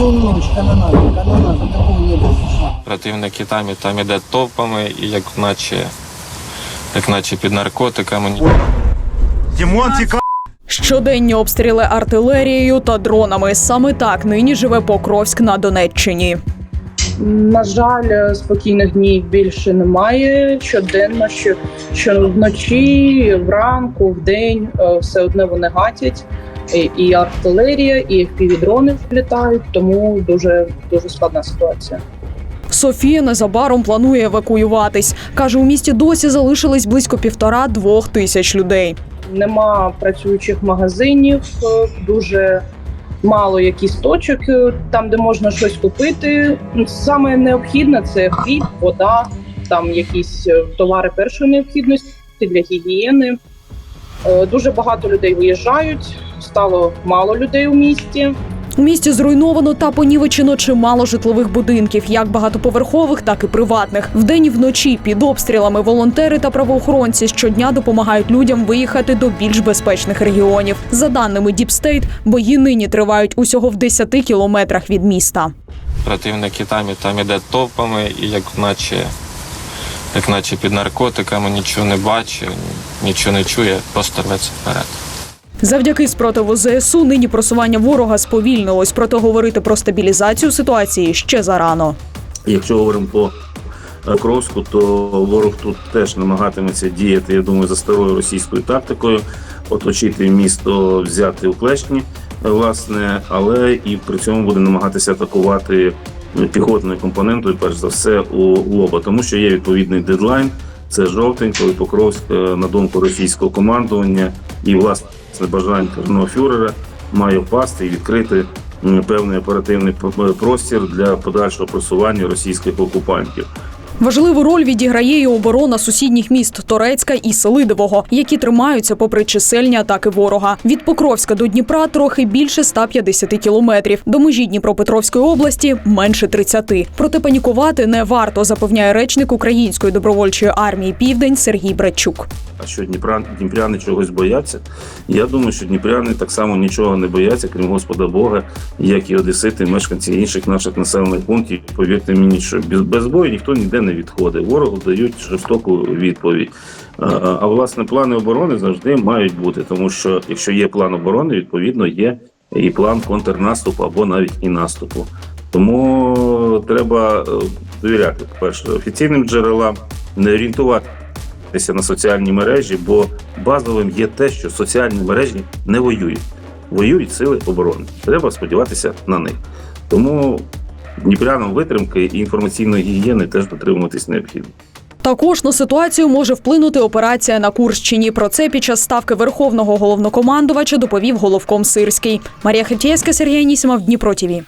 Всю ночь канонада, канонада, такого не было. Противники там і там іде топами, і як наче, як наче під наркотиками. Дімон, тікай! Щоденні обстріли артилерією та дронами. Саме так нині живе Покровськ на Донеччині. На жаль, спокійних днів більше немає. Щоденно, що, що вночі, вранку, вдень е, все одне вони гатять. І, артилерія, і півдрони влітають, тому дуже дуже складна ситуація. Софія незабаром планує евакуюватись. каже, у місті досі залишились близько півтора-двох тисяч людей. Нема працюючих магазинів, дуже мало якісь точок е, там, де можна щось купити. Саме необхідне це хліб, вода, там якісь е, товари першої необхідності для гігієни. Е, Дуже багато людей виїжджають, стало мало людей у місті. У місті зруйновано та понівечено чимало житлових будинків, як багатоповерхових, так і приватних. Вдень і вночі під обстрілами волонтери та правоохоронці щодня допомагають людям виїхати до більш безпечних регіонів. За даними Діпстейт, бої нині тривають усього в 10 кілометрах від міста. Противники там і там іде топами, і як наче, як наче під наркотиками, нічого не бачить, нічого не чує, просто рветься вперед. Завдяки спротиву ЗСУ нині просування ворога сповільнилось, проте говорити про стабілізацію ситуації ще зарано. Якщо говоримо по е, Кровську, то ворог тут теж намагатиметься діяти, я думаю, за старою російською тактикою, оточити місто, взяти у клешні, е, власне, але і при цьому буде намагатися атакувати е, піхотною компонентою, перш за все, у лоба, тому що є відповідний дедлайн. Це жовтень, коли Покровськ, е, на думку російського командування і власне бажання корінного фюрера має впасти і відкрити певний оперативний простір для подальшого просування російських окупантів. Важливу роль відіграє і оборона сусідніх міст Торецька і Селидового, які тримаються попри чисельні атаки ворога. Від Покровська до Дніпра трохи більше 150 кілометрів. До межі Дніпропетровської області менше 30. Проте панікувати не варто, запевняє речник Української добровольчої армії Південь Сергій Братчук. А що Дніпра, дніпряни чогось бояться? Я думаю, що дніпряни так само нічого не бояться, крім Господа Бога, як і одесити, мешканці інших наших населених пунктів. Повірте мені, що без, бою ніхто ніде не відходить. Ворогу дають жорстоку відповідь. А, а, а власне плани оборони завжди мають бути, тому що якщо є план оборони, відповідно є і план контрнаступу або навіть і наступу. Тому треба е, довіряти, по-перше, офіційним джерелам, не орієнтуватися на соціальні мережі, бо базовим є те, що соціальні мережі не воюють. Воюють сили оборони. Треба сподіватися на них. Тому дніпрянам витримки і інформаційної гігієни теж дотримуватись необхідно. Також на ситуацію може вплинути операція на Курщині. Про це під час ставки верховного головнокомандувача доповів головком Сирський. Марія Хетєвська, Сергій Анісімов, Дніпро ТІВІ.